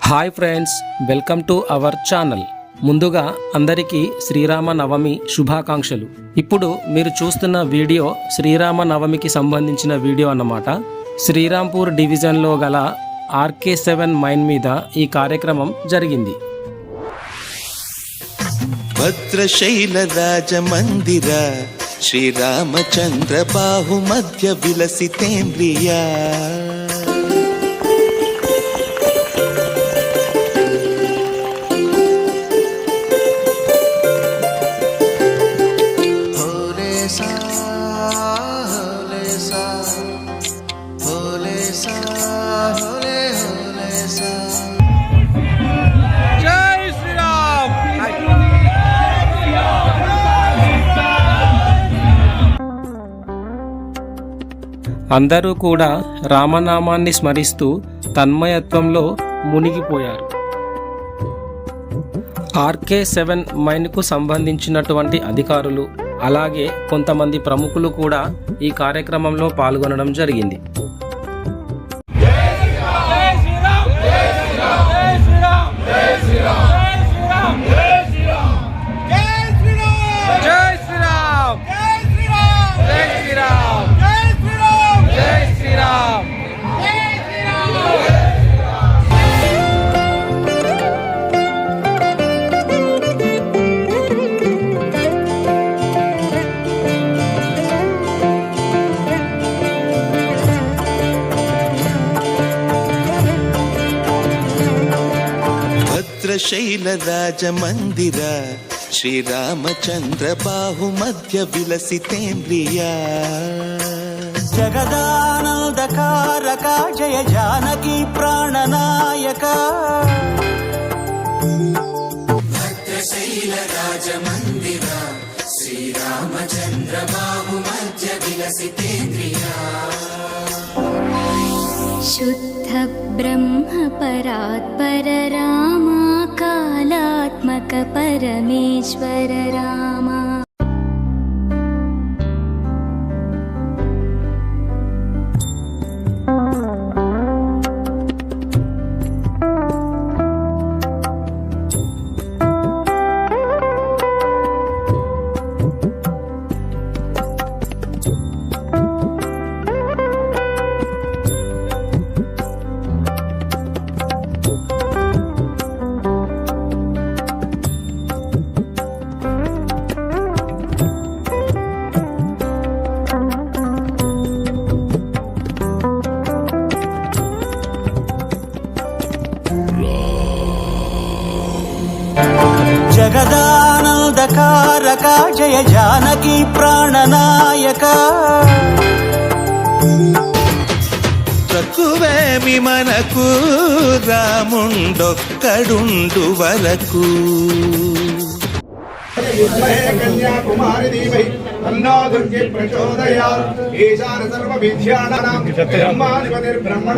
Hi friends welcome to our channel. ముందుగా అందరికీ శ్రీరామ నవమి శుభాకాంక్షలు. ఇప్పుడు మీరు చూస్తున్న వీడియో శ్రీరామ నవమికి సంబంధించిన వీడియో అన్నమాట. శ్రీరాంపూర్ డివిజన్లో గల ఆర్కే సెవెన్ మైన్ మీద ఈ కార్యక్రమం జరిగింది. భద్రశైల దజ మందిర శ్రీరామచంద్ర బాహు మధ్య విలసితేంద్రియా అందరూ కూడా రామనామాన్ని స్మరిస్తూ తన్మయత్వంలో మునిగిపోయారు. ఆర్కే సెవెన్ మైన్కు సంబంధించినటువంటి అధికారులు అలాగే కొంతమంది ప్రముఖులు కూడా ఈ కార్యక్రమంలో పాల్గొనడం జరిగింది. చిత్రశైల రాజమందిర శ్రీరామచంద్ర బాహు మధ్య విలసితేంద్రియా జగదానందకారక జయ జానకి ప్రాణనాయక. భద్రశైల శ్రీరామచంద్ర బాహు మధ్య విలసితేంద్రియా शुद्धब्रह्मपरात् पररामा कालात्मक జగదానందకారక జయ జానకి ప్రాణనాయక తక్కువేమి మనకు రాముండొక్కడుండు వరకు. కన్యాకుమారి దేవై. తన్నో దుర్గే ప్రచోదయాత్ ఈశాన సర్వ విద్యానాం బ్రహ్మాధిపతిర్ బ్రహ్మ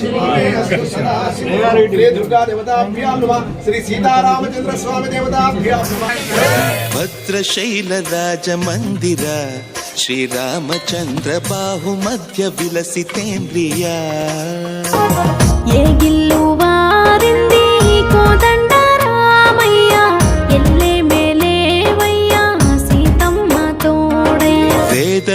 శివోమే అస్తు సదా శ్రీ దుర్గా దేవతాభ్యాం శ్రీ సీతారామచంద్ర స్వామి దేవతాభ్యాం శ్రీరామచంద్ర బాహు మధ్య విలసితేంద్రియా.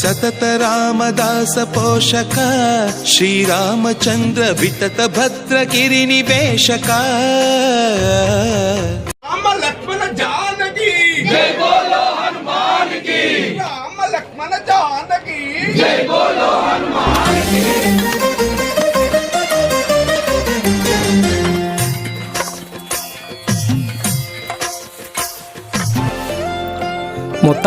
సతత రామదాస పోషక శ్రీరామచంద్ర వితత భద్రగిరి నివేశక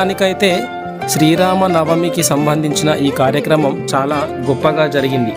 మొత్తానికైతే శ్రీరామ నవమికి సంబంధించిన ఈ కార్యక్రమం చాలా గొప్పగా జరిగింది.